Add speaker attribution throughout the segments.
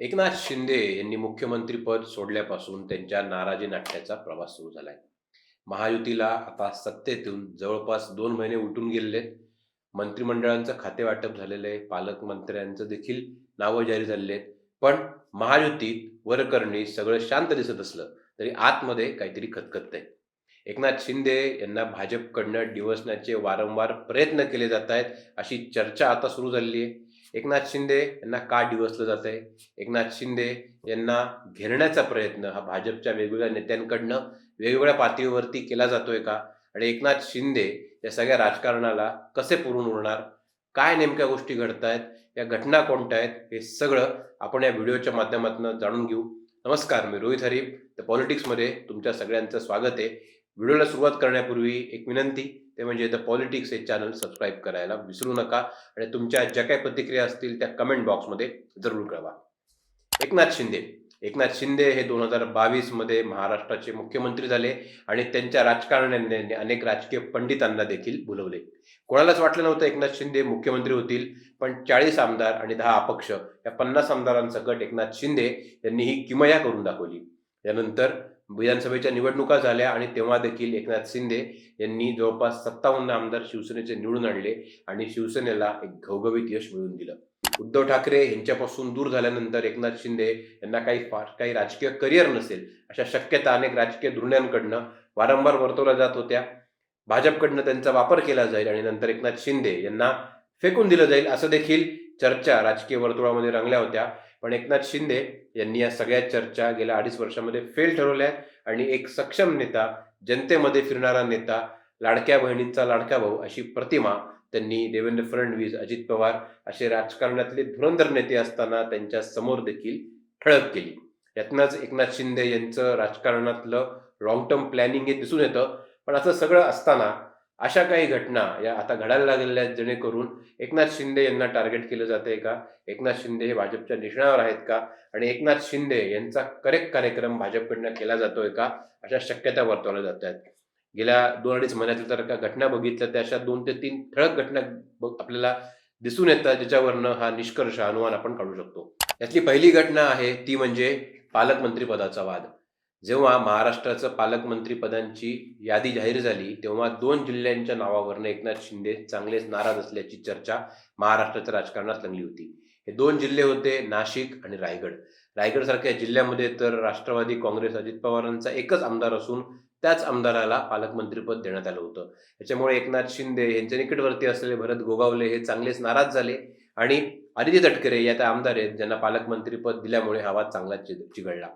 Speaker 1: एकनाथ शिंदे यांनी मुख्यमंत्रीपद सोडल्यापासून त्यांच्या नाराजी नाट्याचा प्रवास सुरू झालाय. महायुतीला आता सत्तेतून जवळपास दोन महिने उलटून गेलेले मंत्रिमंडळांचं खाते वाटप झालेलं आहे पालकमंत्र्यांचं देखील नावं जाहीर झालेले आहेत पण महायुतीत वरकरणी सगळं शांत दिसत असलं तरी आतमध्ये काहीतरी खतखत आहे एकनाथ शिंदे यांना भाजपकडनं डिवसण्याचे वारंवार प्रयत्न केले जात आहेत अशी चर्चा आता सुरू झालेली आहे. एकनाथ शिंदे यांना का डिवसलं जात आहे एकनाथ शिंदे यांना घेरण्याचा प्रयत्न हा भाजपच्या वेगवेगळ्या नेत्यांकडनं वेगवेगळ्या पातळीवरती केला जातोय का? आणि एकनाथ शिंदे या सगळ्या राजकारणाला कसे पुरून उरणार? काय नेमक्या गोष्टी घडत आहेत या घटना कोणत्या आहेत? हे सगळं आपण या व्हिडिओच्या माध्यमातून जाणून घेऊ. नमस्कार मी रोहित हरीप द पॉलिटिक्समध्ये तुमच्या सगळ्यांचं स्वागत आहे. व्हिडिओला सुरुवात करण्यापूर्वी एक विनंती. ते म्हणजे द पॉलिटिक्स हे चॅनल सबस्क्राईब करायला विसरू नका आणि तुमच्या ज्या काही प्रतिक्रिया असतील त्या कमेंट बॉक्समध्ये जरूर कळवा. एकनाथ शिंदे. एकनाथ शिंदे हे दोन हजार बावीसमध्ये महाराष्ट्राचे मुख्यमंत्री झाले आणि त्यांच्या राजकारण्यांनी अनेक राजकीय पंडितांना देखील बोलवले. कोणालाच वाटलं नव्हतं एकनाथ शिंदे मुख्यमंत्री होतील पण चाळीस आमदार आणि दहा अपक्ष या पन्नास आमदारांसकट एकनाथ शिंदे यांनी ही किमया करून दाखवली. यानंतर विधानसभेच्या निवडणुका झाल्या आणि तेव्हा देखील एकनाथ शिंदे यांनी जवळपास सत्तावन्न आमदार शिवसेनेचे निवडून आणले आणि शिवसेनेला एक घवघवीत यश मिळवून दिलं. उद्धव ठाकरे यांच्यापासून दूर झाल्यानंतर एकनाथ शिंदे यांना काही फार काही राजकीय करिअर नसेल अशा शक्यता अनेक राजकीय धुरण्यांकडनं वारंवार वर्तवल्या जात होत्या. भाजपकडनं त्यांचा वापर केला जाईल आणि नंतर एकनाथ शिंदे यांना फेकून दिलं जाईल असं देखील चर्चा राजकीय वर्तुळामध्ये रंगल्या होत्या. पण एकनाथ शिंदे यांनी या सगळ्या चर्चा गेल्या अडीच वर्षामध्ये फेल ठरवल्या आहेत आणि एक सक्षम नेता जनतेमध्ये फिरणारा नेता लाडक्या बहिणींचा लाडका भाऊ अशी प्रतिमा त्यांनी देवेंद्र फडणवीस अजित पवार असे राजकारणातले धुरंधर नेते असताना त्यांच्यासमोर देखील ठळक केली. यातनंच एकनाथ शिंदे यांचं राजकारणातलं लॉंग टर्म प्लॅनिंग हे दिसून येतं. पण असं सगळं असताना अशा काही घटना या आता घडायला लागलेल्या आहेत जेणेकरून एकनाथ शिंदे यांना टार्गेट केलं जाते का? एकनाथ शिंदे हे भाजपच्या निशाणावर आहेत का? आणि एकनाथ शिंदे यांचा करेक्ट कार्यक्रम भाजपकडनं केला जातोय का? अशा शक्यता वर्तवल्या जात आहेत. गेल्या दोन अडीच महिन्यातील तर का घटना बघितल्या त्या अशा दोन ते तीन ठळक घटना आपल्याला दिसून येतात ज्याच्यावरनं हा निष्कर्ष अनुमान आपण काढू शकतो. यातली पहिली घटना आहे ती म्हणजे पालकमंत्री पदाचा वाद. जेव्हा महाराष्ट्राचं पालकमंत्रीपदांची यादी जाहीर झाली तेव्हा दोन जिल्ह्यांच्या नावावरनं एकनाथ शिंदे चांगलेच नाराज असल्याची चर्चा महाराष्ट्राच्या राजकारणात रंगली होती. हे दोन जिल्हे होते नाशिक आणि रायगड. रायगड सारख्या जिल्ह्यामध्ये तर राष्ट्रवादी काँग्रेस अजित पवारांचा एकच आमदार असून त्याच आमदाराला पालकमंत्रीपद देण्यात आलं होतं. त्याच्यामुळे एकनाथ शिंदे यांच्या निकटवर्ती असलेले भरत गोगावले हे चांगलेच नाराज झाले आणि आदित्य तटकरे या त्या आमदार आहेत ज्यांना पालकमंत्रीपद दिल्यामुळे हा वाद चांगला चिघळला.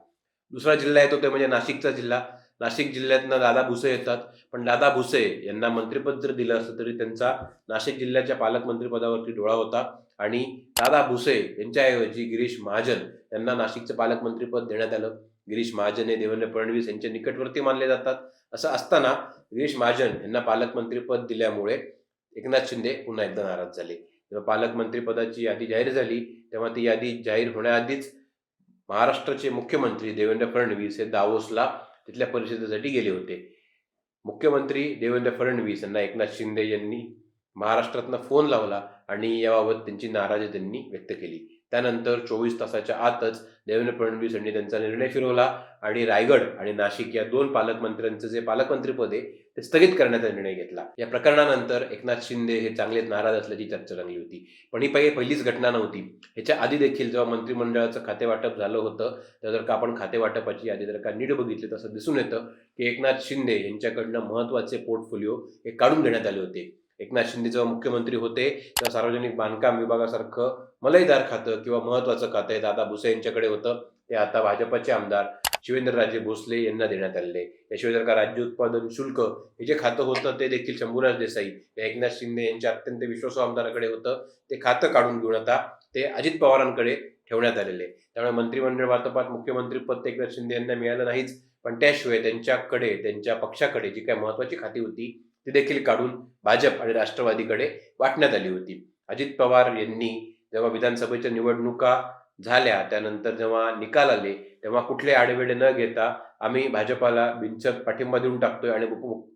Speaker 1: दुसरा जिल्हा येतो ते म्हणजे नाशिकचा जिल्हा. नाशिक जिल्ह्यातनं दादा भुसे येतात. पण दादा भुसे यांना मंत्रिपद जर दिलं असतं तरी त्यांचा नाशिक जिल्ह्याच्या पालकमंत्रीपदावरती डोळा होता. आणि दादा भुसे यांच्याऐवजी गिरीश महाजन यांना नाशिकचं पालकमंत्रीपद देण्यात आलं. गिरीश महाजन हे देवेंद्र फडणवीस यांच्या निकटवर्ती मानले जातात. असं असताना गिरीश महाजन यांना पालकमंत्रीपद दिल्यामुळे एकनाथ शिंदे पुन्हा एकदा नाराज झाले. तेव्हा पालकमंत्रीपदाची यादी जाहीर झाली तेव्हा ती यादी जाहीर होण्याआधीच महाराष्ट्राचे मुख्यमंत्री देवेंद्र फडणवीस हे दावोसला तिथल्या परिषदेसाठी गेले होते. मुख्यमंत्री देवेंद्र फडणवीस यांना एकनाथ शिंदे यांनी महाराष्ट्रातनं फोन लावला आणि याबाबत त्यांची नाराजी त्यांनी व्यक्त केली. त्यानंतर चोवीस तासाच्या आतच देवेंद्र फडणवीस यांनी त्यांचा निर्णय फिरवला आणि रायगड आणि नाशिक या दोन पालकमंत्र्यांचं जे पालकमंत्रीपद आहे ते स्थगित करण्याचा निर्णय घेतला. या प्रकरणानंतर एकनाथ शिंदे हे चांगलेच नाराज असल्याची चर्चा रंगली होती. पण ही पहिली पहिलीच घटना नव्हती. ह्याच्या आधी देखील जेव्हा मंत्रिमंडळाचं खातेवाटप झालं होतं तर जर का आपण खातेवाटपाची यादी जर का नीट बघितली तसं दिसून येतं की एकनाथ शिंदे यांच्याकडनं महत्त्वाचे पोर्टफोलिओ हे काढून देण्यात आले होते. एकनाथ शिंदे जेव्हा मुख्यमंत्री होते तेव्हा सार्वजनिक बांधकाम विभागासारखं मलईदार खातं किंवा महत्वाचं खातं हे दादा भुसे यांच्याकडे होतं. ते आता भाजपचे आमदार शिवेंद्रराजे भोसले यांना देण्यात आलेले याशिवाय जर का राज्य उत्पादन शुल्क हे जे खातं होतं ते देखील शंभूराज देसाई या एकनाथ शिंदे यांच्या अत्यंत विश्वासू आमदाराकडे होतं. ते खातं काढून घेऊन आता ते अजित पवारांकडे ठेवण्यात आलेले त्यामुळे मंत्रिमंडळ वाटपात मुख्यमंत्रीपद ते एकनाथ शिंदे यांना मिळालं नाहीच. पण त्याशिवाय त्यांच्याकडे त्यांच्या पक्षाकडे जी काही महत्वाची खाती होती ती देखील काढून भाजप आणि राष्ट्रवादीकडे वाटण्यात आली होती. अजित पवार यांनी जेव्हा विधानसभेच्या निवडणुका झाल्या त्यानंतर जेव्हा निकाल आले तेव्हा कुठले आडवेडे न घेता आम्ही भाजपाला बिनचक पाठिंबा देऊन टाकतोय आणि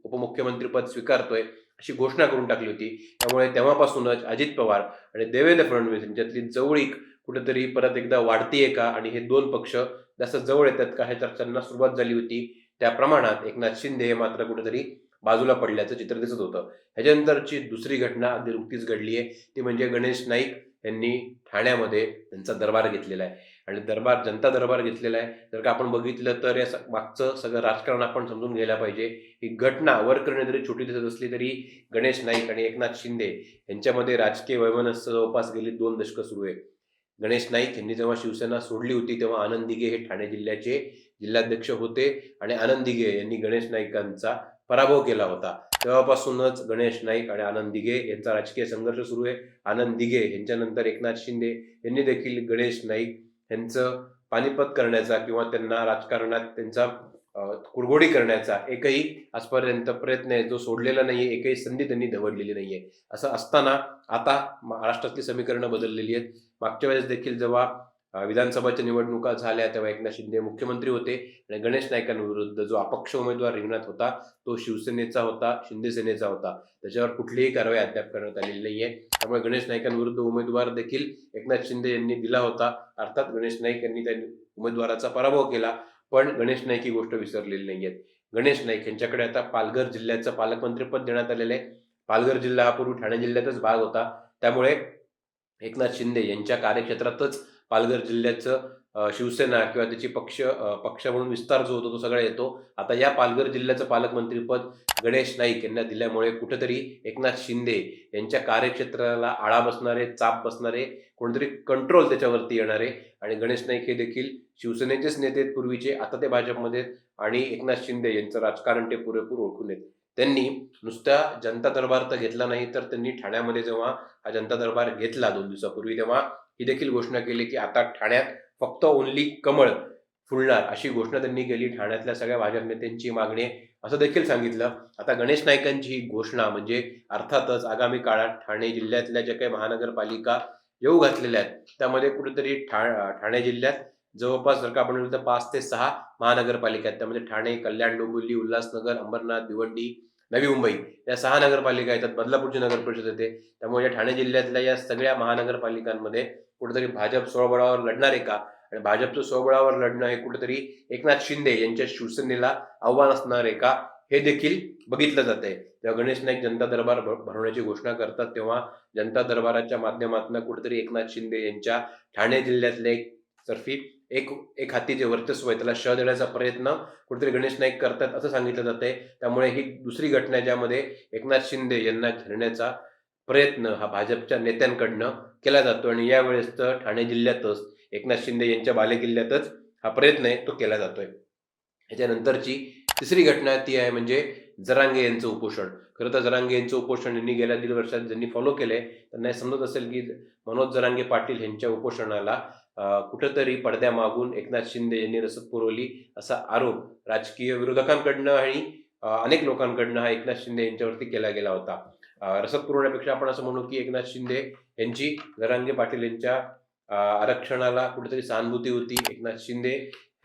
Speaker 1: उपमुख्यमंत्रीपद स्वीकारतोय अशी घोषणा करून टाकली होती. त्यामुळे तेव्हापासूनच अजित पवार आणि देवेंद्र फडणवीस यांच्यातली जवळीक कुठेतरी परत एकदा वाढतीये का? आणि हे दोन पक्ष जास्त जवळ येतात का? ह्या चर्चांना सुरुवात झाली होती. त्या प्रमाणात एकनाथ शिंदे हे मात्र कुठेतरी बाजूला पडल्याचं चित्र दिसत होतं. ह्याच्यानंतरची दुसरी घटना अगदी नुकतीच घडली आहे. ती म्हणजे गणेश नाईक यांनी ठाण्यामध्ये त्यांचा दरबार घेतलेला आहे. आणि दरबार जनता दरबार घेतलेला आहे. जर का आपण बघितलं तर या मागचं सगळं राजकारण आपण समजून घ्यायला पाहिजे. ही घटना वर करणे जरी छोटी दिसत असली तरी गणेश नाईक आणि एकनाथ शिंदे यांच्यामध्ये राजकीय वैमनस्य जवळपास गेली दोन दशकं सुरू आहे. गणेश नाईक यांनी जेव्हा शिवसेना सोडली होती तेव्हा आनंद दिघे हे ठाणे जिल्ह्याचे जिल्हाध्यक्ष होते. आणि आनंद दिघे यांनी गणेश नाईकांचा पराभव केला होता. तेव्हापासूनच गणेश नाईक आणि आनंद दिघे यांचा राजकीय संघर्ष सुरू आहे. आनंद दिघे यांच्यानंतर एकनाथ शिंदे यांनी देखील गणेश नाईक यांचं पानिपत करण्याचा किंवा त्यांना राजकारणात त्यांचा कुरघोडी करण्याचा एकही आजपर्यंत प्रयत्न आहे. जो सोडलेला नाहीये एकही संधी त्यांनी दवडलेली नाहीये. असं असताना आता महाराष्ट्रातली समीकरणं बदललेली आहेत. मागच्या वेळेस देखील जेव्हा विधानसभाच्या निवडणुका झाल्या तेव्हा एकनाथ शिंदे मुख्यमंत्री होते आणि गणेश नाईकांविरुद्ध जो अपक्ष उमेदवार रिंगणात होता तो शिवसेनेचा होता शिंदे सेनेचा होता. त्याच्यावर कुठलीही कारवाई अद्याप करण्यात आलेली नाहीये. त्यामुळे गणेश नाईकांविरुद्ध उमेदवार देखील एकनाथ शिंदे यांनी दिला होता. अर्थात गणेश नाईक यांनी त्या उमेदवाराचा पराभव केला पण गणेश नाईक ही गोष्ट विसरलेली नाहीये गणेश नाईक यांच्याकडे आता पालघर जिल्ह्याचं पालकमंत्रीपद देण्यात आलेलं आहे. पालघर जिल्हा हा पूर्वी ठाणे जिल्ह्यातच भाग होता. त्यामुळे एकनाथ शिंदे यांच्या कार्यक्षेत्रातच पालघर जिल्ह्याचं शिवसेना किंवा त्याची पक्ष पक्ष म्हणून विस्तार जो होतो तो सगळा येतो. आता या पालघर जिल्ह्याचं पालकमंत्रीपद गणेश नाईक यांना दिल्यामुळे कुठेतरी एकनाथ शिंदे यांच्या कार्यक्षेत्राला आळा बसणारे चाप बसणारे कोणतरी कंट्रोल त्याच्यावरती येणारे आणि गणेश नाईक हे देखील शिवसेनेचेच नेते आहेत पूर्वीचे आता ते भाजपमध्ये आहेत आणि एकनाथ शिंदे यांचं राजकारण ते पुरेपूर ओळखून आहेत त्यांनी नुसत्या जनता दरबार तर घेतला नाही तर त्यांनी ठाण्यामध्ये जेव्हा हा जनता दरबार घेतला दोन दिवसापूर्वी तेव्हा ही देखील घोषणा केली की आता ठाण्यात फक्त ओनली कमळ फुलणार अशी घोषणा त्यांनी केली. ठाण्यातल्या सगळ्या भाजप नेत्यांची मागणी असं देखील सांगितलं. आता गणेश नाईकांची ही घोषणा म्हणजे अर्थातच आगामी काळात ठाणे जिल्ह्यातल्या ज्या काही महानगरपालिका येऊ घातलेल्या आहेत त्यामध्ये कुठेतरी ठा ठाणे जिल्ह्यात जवळपास जर का आपण म्हटलं तर पाच ते सहा महानगरपालिका आहेत. त्यामध्ये ठाणे कल्याण डोंबिवली उल्हासनगर अंबरनाथ भिवंडी नवी मुंबई या सहा नगरपालिका येतात. बदलापूरची नगर परिषद येते. त्यामुळे या ठाणे जिल्ह्यातल्या या सगळ्या महानगरपालिकांमध्ये कुठेतरी भाजप स्वबळावर लढणार आहे का? आणि भाजपचं स्वबळावर लढणं हे कुठेतरी एकनाथ शिंदे यांच्या शिवसेनेला आव्हान असणार आहे का? हे देखील बघितलं जात आहे जेव्हा गणेश नाईक जनता दरबार भरवण्याची घोषणा करतात तेव्हा जनता दरबाराच्या माध्यमातून कुठेतरी एकनाथ शिंदे यांच्या ठाणे जिल्ह्यातले एक तर्फी एक एक हाती जे वर्चस्व आहे त्याला श देण्याचा प्रयत्न कुठेतरी गणेश नाईक करतात असं सांगितलं जात आहे त्यामुळे ही दुसरी घटना ज्यामध्ये एकनाथ शिंदे यांना घेण्याचा प्रयत्न हा भाजपच्या नेत्यांकडनं केला जातो आणि यावेळेस तर ठाणे जिल्ह्यातच एकनाथ शिंदे यांच्या बालेकिल्ल्यातच हा प्रयत्न आहे तो केला जातोय. याच्यानंतरची तिसरी घटना ती आहे म्हणजे जरांगे यांचं उपोषण. खरं तर जरांगे यांचं उपोषण यांनी गेल्या दीड वर्षात ज्यांनी फॉलो केलंय त्यांना समजत असेल की मनोज जरांगे पाटील यांच्या उपोषणाला अं, कुठंतरी पडद्यामागून एकनाथ शिंदे यांनी रसद पुरवली असा आरोप राजकीय विरोधकांकडनं आणि अनेक लोकांकडनं हा एकनाथ शिंदे यांच्यावरती केला गेला होता. रसद पुरवण्यापेक्षा आपण असं म्हणू की एकनाथ शिंदे यांची जरांगे पाटील यांच्या आरक्षणाला कुठेतरी सहानुभूती होती. एकनाथ शिंदे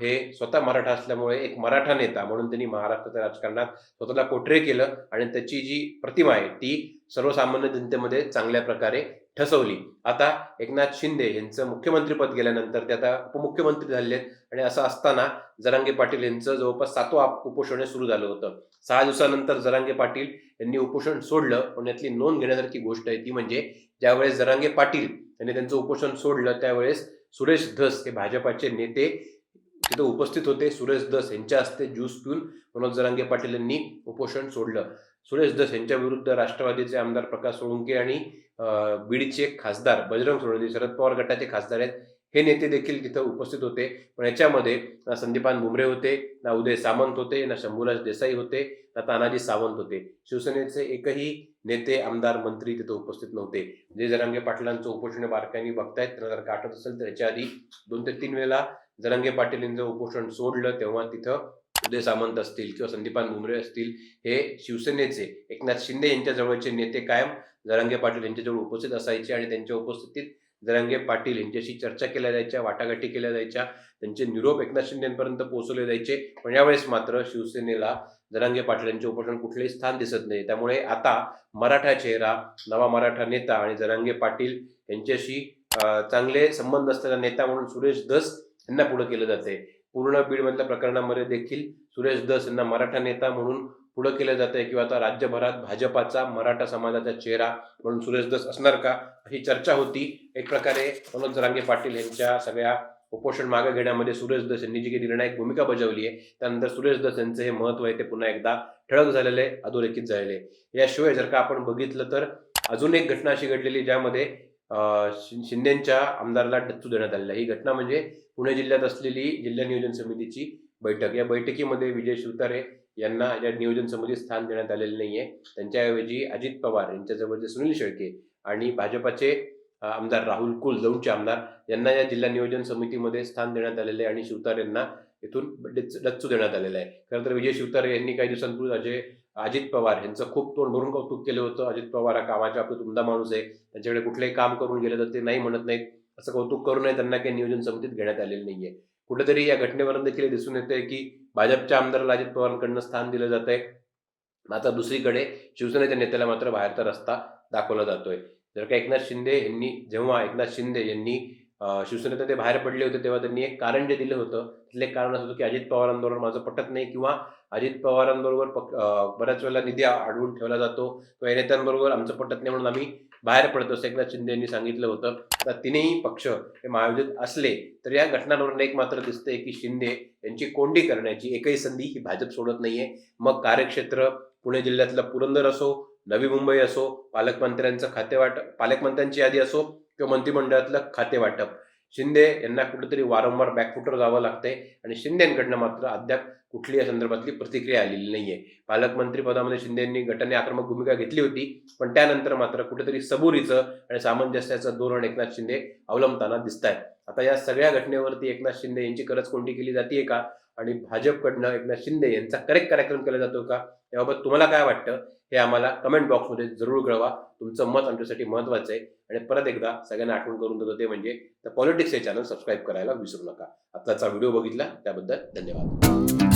Speaker 1: हे स्वतः मराठा असल्यामुळे एक मराठा नेता म्हणून त्यांनी महाराष्ट्राच्या राजकारणात स्वतःला कोठरे केलं आणि त्याची जी प्रतिमा आहे ती सर्वसामान्य जनतेमध्ये चांगल्या प्रकारे ठसवली. आता एकनाथ शिंदे यांचं मुख्यमंत्रीपद गेल्यानंतर ते आता उपमुख्यमंत्री झालेले आहेत. आणि असं असताना जरांगे पाटील यांचं जवळपास सातवं उपोषण हे सुरू झालं होतं. सहा दिवसानंतर जरांगे पाटील यांनी उपोषण सोडलं. पण यातली नोंद घेण्यासारखी गोष्ट आहे ती म्हणजे ज्यावेळेस जरांगे पाटील यांनी त्यांचं उपोषण सोडलं त्यावेळेस सुरेश धस हे भाजपाचे नेते तिथं उपस्थित होते. सुरेश धस यांच्या हस्ते ज्यूस पिऊन मनोज जरांगे पाटील यांनी उपोषण सोडलं. सुरेश धस यांच्या विरुद्ध राष्ट्रवादीचे आमदार प्रकाश सोळुंके आणि बीडचे खासदार बजरंग सोळुंके शरद पवार गटाचे खासदार आहेत. हे नेते देखील तिथं उपस्थित होते. पण याच्यामध्ये ना संदीपान भुमरे होते ना उदय सामंत होते ना शंभूराज देसाई होते ना तानाजी सावंत होते. शिवसेनेचे एकही नेते आमदार मंत्री तिथं उपस्थित नव्हते. जे जरांगे पाटलांचं उपोषण बारकाईने बघतायत त्यांना जर का आठवत असेल तर याच्या आधी दोन ते तीन वेळेला जरांगे पाटील यांचं उपोषण सोडलं तेव्हा तिथं उदय सामंत असतील किंवा संदीपान भुमरे असतील. हे शिवसेनेचे एकनाथ शिंदे यांच्या जवळचे नेते कायम जरांगे पाटील यांच्याजवळ उपस्थित असायचे आणि त्यांच्या उपस्थितीत जरांगे पाटील यांच्याशी चर्चा केल्या जायच्या वाटाघाटी केल्या जायच्या त्यांचे निरोप एकनाथ शिंदेपर्यंत पोहोचवले जायचे. पण यावेळेस मात्र शिवसेनेला जरांगे पाटील यांचे उपोषण कुठलेही स्थान दिसत नाही. त्यामुळे आता मराठा चेहरा नवा मराठा नेता आणि जरांगे पाटील यांच्याशी चांगले संबंध असलेला नेता म्हणून सुरेश दस यांना पुढे केलं जाते. पूर्ण बीडमधल्या प्रकरणामध्ये देखील सुरेश दस यांना मराठा नेता म्हणून पुढे केलं जाते किंवा आता राज्यभरात भाजपाचा मराठा समाजाचा चेहरा म्हणून सुरेश दस असणार का? ही चर्चा होती. एक प्रकारे मनोज रांगे पाटील यांच्या सगळ्या उपोषण मागे घेण्यामध्ये सुरेश दस यांनी जी काही निर्णायक भूमिका बजावली आहे त्यानंतर सुरेश दस यांचं हे महत्त्व आहे ते पुन्हा एकदा ठळक झालेलं आहे अधोरेखित झालेले आहे. याशिवाय जर का आपण बघितलं तर अजून एक घटना अशी घडलेली ज्यामध्ये शि- शिंदेच्या आमदाराला डच्चू देण्यात आलेला आहे. ही घटना म्हणजे पुणे जिल्ह्यात असलेली जिल्हा नियोजन समितीची बैठक. या बैठकीमध्ये विजय शिवतारे यांना या नियोजन समितीत स्थान देण्यात आलेलं नाहीये. त्यांच्याऐवजी अजित पवार यांच्याजवळचे सुनील शेळके आणि भाजपाचे आमदार राहुल कुल दौंडचे आमदार यांना या जिल्हा नियोजन समितीमध्ये स्थान देण्यात आलेले आहे आणि शिवतार यांना इथून डच्चू देण्यात आलेलं आहे. खरं तर विजय शिवतारे यांनी काही दिवसांपूर्वी अजय अजित पवार यांचं खूप तोंड भरून कौतुक केलं होतं. अजित पवार हा कामाच्या बाबतीत उमदा माणूस आहे. त्यांच्याकडे कुठलंही काम करून गेलं तर ते नाही म्हणत नाहीत. असं कौतुक करूनही त्यांना काही नियोजन समितीत घेण्यात आलेलं नाहीये. कुठेतरी या घटनेवरून देखील दिसून येते की भाजपच्या आमदाराला अजित पवारांकडनं स्थान दिलं जात आहे मात्र दुसरीकडे शिवसेनेच्या नेत्याला मात्र बाहेरचा रस्ता दाखवला जातोय. जर का एकनाथ शिंदे यांनी जेव्हा एकनाथ शिंदे यांनी अं, ते बाहेर पडले होते तेव्हा त्यांनी एक कारण जे दिलं होतं तिथले एक कारण असं होतं की अजित पवारांबरोबर माझं पटत नाही किंवा अजित पवारांबरोबर पक- बऱ्याच वेळेला निधी अडवून ठेवला जातो. किंवा या नेत्यांबरोबर आमचं पटत नाही म्हणून आम्ही बाहेर पडतो. एकदा शिंदे यांनी सांगितलं होतं आता तिन्ही पक्ष हे महायोजित असले तर या घटनांवरून एक मात्र दिसतंय की शिंदे यांची कोंडी करण्याची एकही संधी ही भाजप सोडत नाहीये. मग कार्यक्षेत्र पुणे जिल्ह्यातलं पुरंदर असो नवी मुंबई असो पालकमंत्र्यांचं खातेवाटप पालकमंत्र्यांची यादी असो किंवा मंत्रिमंडळातलं खाते वाटप शिंदे यांना कुठेतरी वारंवार बॅकफुटर जावं लागतंय. आणि शिंदेकडनं मात्र अद्याप कुठली या संदर्भातली प्रतिक्रिया आलेली नाहीये. पालकमंत्री पदामध्ये शिंदे यांनी गटाने आक्रमक भूमिका घेतली होती पण त्यानंतर मात्र कुठेतरी सबुरीचं आणि सामंजस्याचं धोरण एकनाथ शिंदे अवलंबताना दिसत आहे आता या सगळ्या घटनेवरती एकनाथ शिंदे यांची खरंच कोणती केली जाते का? आणि भाजपकडनं एकनाथ शिंदे यांचा करेक्ट कार्यक्रम केला जातो का? याबाबत तुम्हाला काय वाटतं? हे आम्हाला कमेंट बॉक्समध्ये जरूर कळवा. तुमचं मत आमच्यासाठी महत्वाचं आहे. आणि परत एकदा सगळ्यांना आठवण करून देतो ते म्हणजे पॉलिटिक्स हे चॅनल सबस्क्राईब करायला विसरू नका. आताचा व्हिडिओ बघितला त्याबद्दल धन्यवाद.